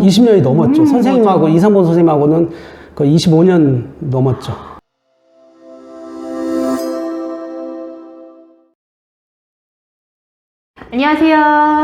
20년이 넘었죠. 음, 선생님하고. 이상본 선생님하고는 거의 25년 넘었죠. 안녕하세요.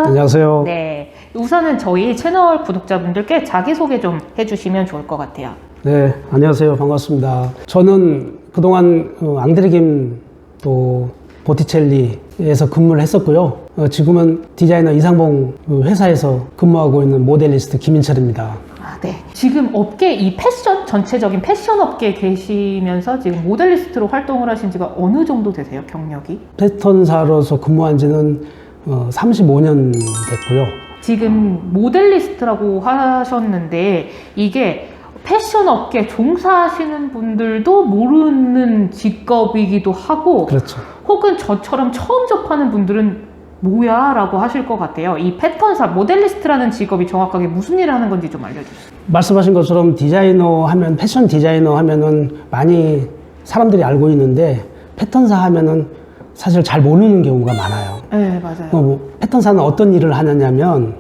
안녕하세요. 네. 우선은 저희 채널 구독자분들께 자기소개 좀 해주시면 좋을 것 같아요. 네, 안녕하세요. 반갑습니다. 저는 그동안 어, 앙드레김 또 보티첼리에서 근무를 했었고요. 어, 지금은 디자이너 이상봉 그 회사에서 근무하고 있는 모델리스트 김인철입니다. 아, 네. 지금 업계 이 패션 전체적인 패션 업계에 계시면서 지금 모델리스트로 활동을 하신 지가 어느 정도 되세요? 경력이? 패턴사로서 근무한 지는 어, 35년 됐고요. 지금 모델리스트라고 하셨는데 이게 패션 업계 종사하시는 분들도 모르는 직업이기도 하고 그렇죠. 혹은 저처럼 처음 접하는 분들은 뭐야? 라고 하실 것 같아요. 이 패턴사, 모델리스트라는 직업이 정확하게 무슨 일을 하는 건지 좀 알려주세요. 말씀하신 것처럼 디자이너 하면 패션 디자이너 하면은 많이 사람들이 알고 있는데 패턴사 하면은 사실 잘 모르는 경우가 많아요. 네, 맞아요. 어, 뭐 패턴사는 어떤 일을 하느냐면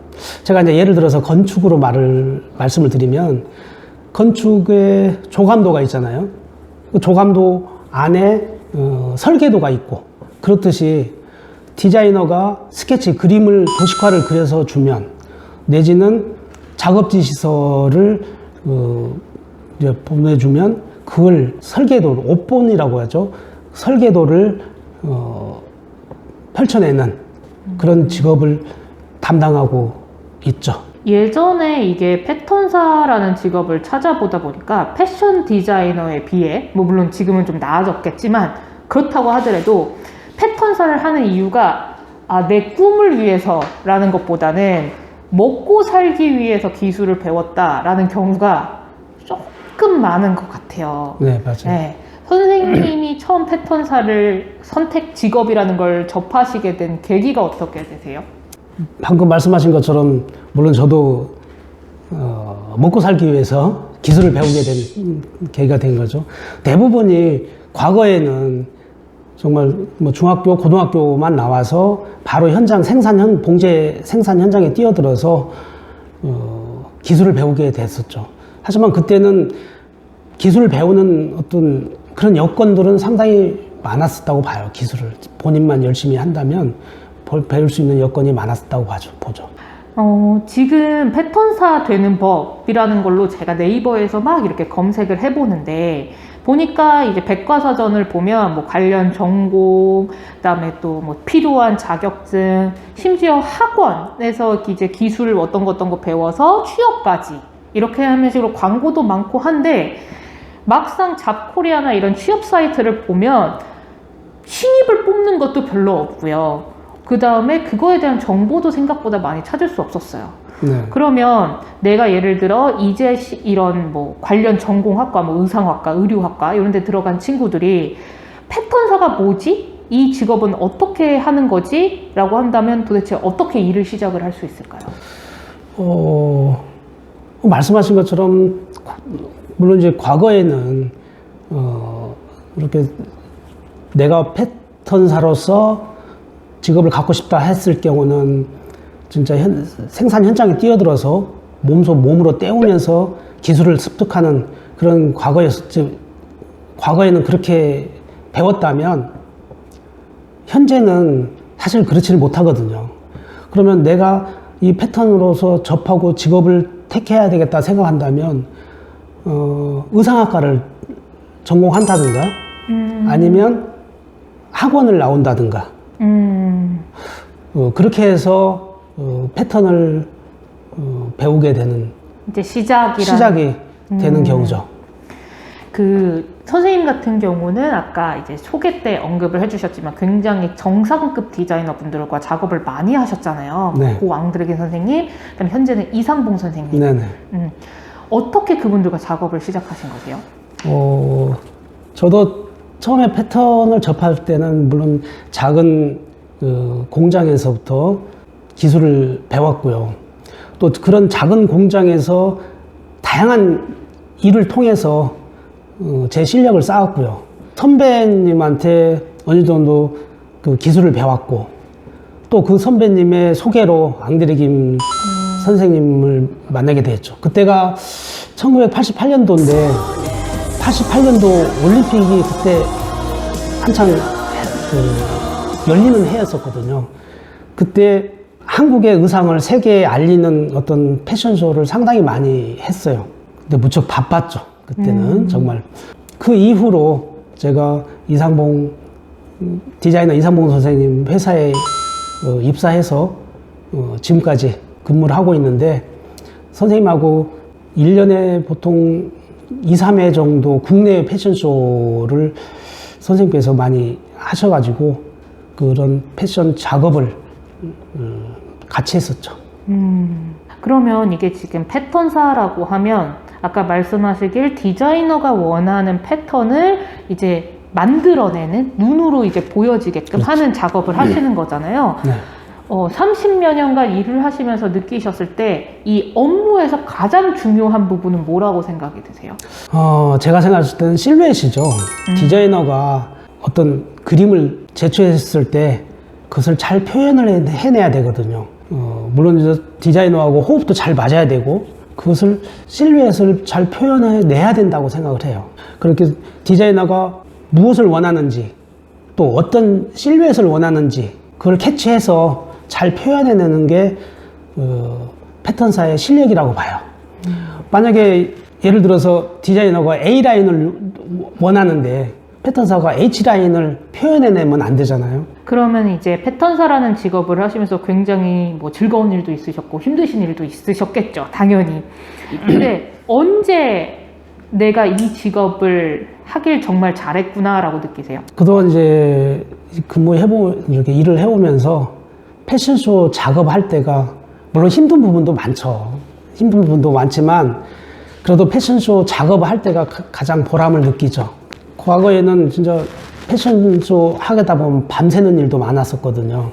제가 이제 예를 들어서 건축으로 말을 말씀을 드리면 건축의 조감도가 있잖아요. 그 조감도 안에 어, 설계도가 있고 그렇듯이 디자이너가 스케치 그림을 도식화를 그려서 주면 내지는 작업 지시서를 어, 이제 보내주면 그걸 설계도 옵본이라고 하죠. 설계도를 어, 펼쳐내는 그런 직업을 담당하고 있죠. 예전에 이게 패턴사라는 직업을 찾아보다 보니까 패션 디자이너에 비해, 뭐 물론 지금은 좀 나아졌겠지만, 그렇다고 하더라도 패턴사를 하는 이유가, 아, 내 꿈을 위해서라는 것보다는 먹고 살기 위해서 기술을 배웠다라는 경우가 조금 많은 것 같아요. 네, 맞아요. 네. 선생님이 처음 패턴사를 선택 직업이라는 걸 접하시게 된 계기가 어떻게 되세요? 방금 말씀하신 것처럼 물론 저도 어, 먹고 살기 위해서 기술을 배우게 된 계기가 된 거죠. 대부분이 과거에는 정말 뭐 중학교, 고등학교만 나와서 바로 현장 생산 현 봉제 생산 현장에 뛰어들어서 어, 기술을 배우게 됐었죠. 하지만 그때는 기술을 배우는 어떤 그런 여건들은 상당히 많았었다고 봐요. 기술을 본인만 열심히 한다면 볼- 배울 수 있는 여건이 많았다고 봐죠, 보죠. 어, 지금 패턴사 되는 법이라는 걸로 제가 네이버에서 막 이렇게 검색을 해보는데, 보니까 이제 백과사전을 보면 뭐 관련 전공, 그 다음에 또 뭐 필요한 자격증, 심지어 학원에서 이제 기술을 어떤 거 어떤 거 배워서 취업까지 이렇게 하는 식으로 광고도 많고 한데, 막상 잡코리아나 이런 취업 사이트를 보면 신입을 뽑는 것도 별로 없고요. 그 다음에 그거에 대한 정보도 생각보다 많이 찾을 수 없었어요. 네. 그러면 내가 예를 들어 이제 시- 이런 뭐 관련 전공학과, 뭐 의상학과, 의류학과 이런 데 들어간 친구들이 패턴사가 뭐지? 이 직업은 어떻게 하는 거지? 라고 한다면 도대체 어떻게 일을 시작을 할 수 있을까요? 어, 말씀하신 것처럼 물론 이제 과거에는 어, 이렇게 내가 패턴사로서 직업을 갖고 싶다 했을 경우는 진짜 현- 생산 현장에 뛰어들어서 몸소 몸으로 때우면서 기술을 습득하는 그런 과거였었지. 과거에는 그렇게 배웠다면 현재는 사실 그렇지를 못하거든요. 그러면 내가 이 패턴으로서 접하고 직업을 택해야 되겠다 생각한다면 어, 의상학과를 전공한다든가 아니면 학원을 나온다든가 음, 어, 그렇게 해서 어, 패턴을 어, 배우게 되는 이제 시작이란 시작이 되는 음. 경우죠. 그 선생님 같은 경우는 아까 이제 소개 때 언급을 해주셨지만 굉장히 정상급 디자이너 분들과 작업을 많이 하셨잖아요. 네. 고 앙드레긴 선생님, 그다음 현재는 이상봉 선생님. 네네. 음, 어떻게 그분들과 작업을 시작하신 거세요? 어, 저도 처음에 패턴을 접할 때는 물론 작은 그 공장에서부터 기술을 배웠고요. 또 그런 작은 공장에서 다양한 일을 통해서 어, 제 실력을 쌓았고요. 선배님한테 어느 정도 그 기술을 배웠고 또 그 선배님의 소개로 앙드레김 선생님을 만나게 됐죠. 그때가 1988년도인데 88년도 올림픽이 그때 한창 그 열리는 해였었거든요. 그때 한국의 의상을 세계에 알리는 어떤 패션쇼를 상당히 많이 했어요. 근데 무척 바빴죠. 그때는 정말. 그 이후로 제가 이상봉 음, 디자이너 이상봉 선생님 회사에 어, 입사해서 어, 지금까지 근무를 하고 있는데 선생님하고 1년에 보통 2, 3회 정도 국내 패션쇼를 선생님께서 많이 하셔가지고 그런 패션 작업을 음, 같이 했었죠. 음, 그러면 이게 지금 패턴사라고 하면 아까 말씀하시길 디자이너가 원하는 패턴을 이제 만들어내는 눈으로 이제 보여지게끔 하는 작업을 하시는 거잖아요. 네. 어, 30여 년간 일을 하시면서 느끼셨을 때 이 업무에서 가장 중요한 부분은 뭐라고 생각이 드세요? 어, 제가 생각했을 때는 실루엣이죠. 디자이너가 어떤 그림을 제출했을 때 그것을 잘 표현을 해- 해내야 되거든요. 어, 물론 이제 디자이너하고 호흡도 잘 맞아야 되고 그것을 실루엣을 잘 표현해 내야 된다고 생각을 해요. 그렇게 디자이너가 무엇을 원하는지 또 어떤 실루엣을 원하는지 그걸 캐치해서 잘 표현해내는 게 어, 패턴사의 실력이라고 봐요. 만약에 예를 들어서 디자이너가 A 라인을 원하는데 패턴사가 H 라인을 표현해내면 안 되잖아요. 그러면 이제 패턴사라는 직업을 하시면서 굉장히 뭐 즐거운 일도 있으셨고 힘드신 일도 있으셨겠죠, 당연히. 근데 언제 내가 이 직업을 하길 정말 잘했구나라고 느끼세요? 그동안 이제 근무해보 이렇게 일을 해오면서 패션쇼 작업할 때가 물론 힘든 부분도 많죠. 힘든 부분도 많지만 그래도 패션쇼 작업할 때가 가- 가장 보람을 느끼죠. 과거에는 진짜 패션쇼 하다 보면 밤새는 일도 많았었거든요.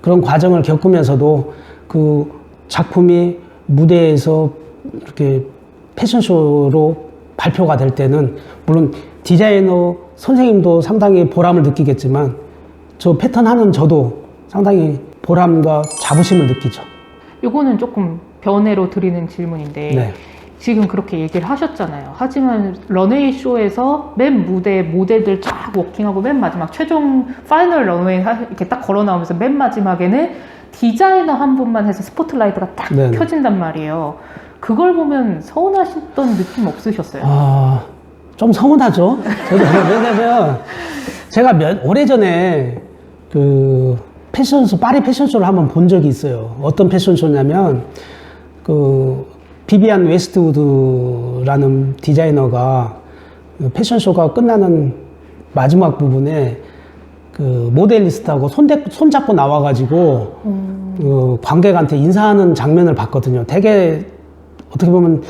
그런 과정을 겪으면서도 그 작품이 무대에서 이렇게 패션쇼로 발표가 될 때는 물론 디자이너 선생님도 상당히 보람을 느끼겠지만 저 패턴 하는 저도 상당히 보람과 자부심을 느끼죠. 요거는 조금 변해로 드리는 질문인데 네. 지금 그렇게 얘기를 하셨잖아요. 하지만 런웨이 쇼에서 맨 무대에 모델들 쫙 워킹하고 맨 마지막 최종 파이널 런웨이 하- 이렇게 딱 걸어 나오면서 맨 마지막에는 디자이너 한 분만 해서 스포트라이트가 딱 네네. 켜진단 말이에요. 그걸 보면 서운하셨던 느낌 없으셨어요? 아, 좀 서운하죠. 저도 왜냐면 제가 몇 오래전에 그 패션쇼 파리 패션쇼를 한번 본 적이 있어요. 어떤 패션쇼냐면 그 비비안 웨스트우드라는 디자이너가 그 패션쇼가 끝나는 마지막 부분에 그 모델리스트하고 손대, 손잡고 나와가지고 그 관객한테 인사하는 장면을 봤거든요. 되게 어떻게 보면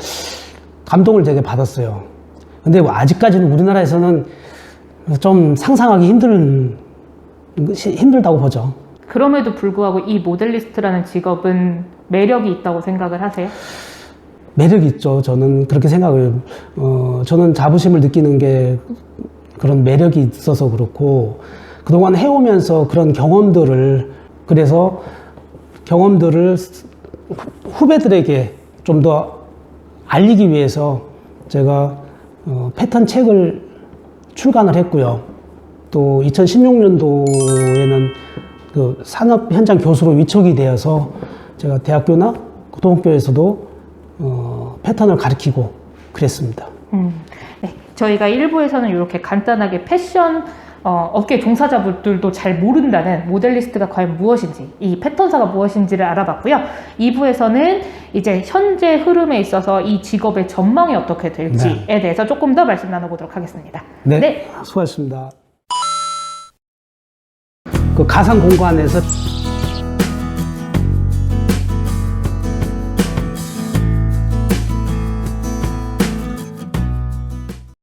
감동을 되게 받았어요. 근데 뭐 아직까지는 우리나라에서는 좀 상상하기 힘든 힘들다고 보죠. 그럼에도 불구하고 이 모델리스트라는 직업은 매력이 있다고 생각을 하세요? 매력이 있죠. 저는 그렇게 생각을 어 저는 자부심을 느끼는 게 그런 매력이 있어서 그렇고 그동안 해오면서 그런 경험들을 그래서 경험들을 후- 후배들에게 좀 더 알리기 위해서 제가 어, 패턴 책을 출간을 했고요. 또 2016년도에는 그 산업 현장 교수로 위촉이 되어서 제가 대학교나 고등학교에서도 어, 패턴을 가르치고 그랬습니다. 음, 네. 저희가 1부에서는 이렇게 간단하게 패션 어, 업계 종사자분들도 잘 모른다는 모델리스트가 과연 무엇인지, 이 패턴사가 무엇인지를 알아봤고요. 2부에서는 이제 현재 흐름에 있어서 이 직업의 전망이 어떻게 될지에 대해서 조금 더 말씀 나눠보도록 하겠습니다. 네, 수고하셨습니다. 그 가상 공간에서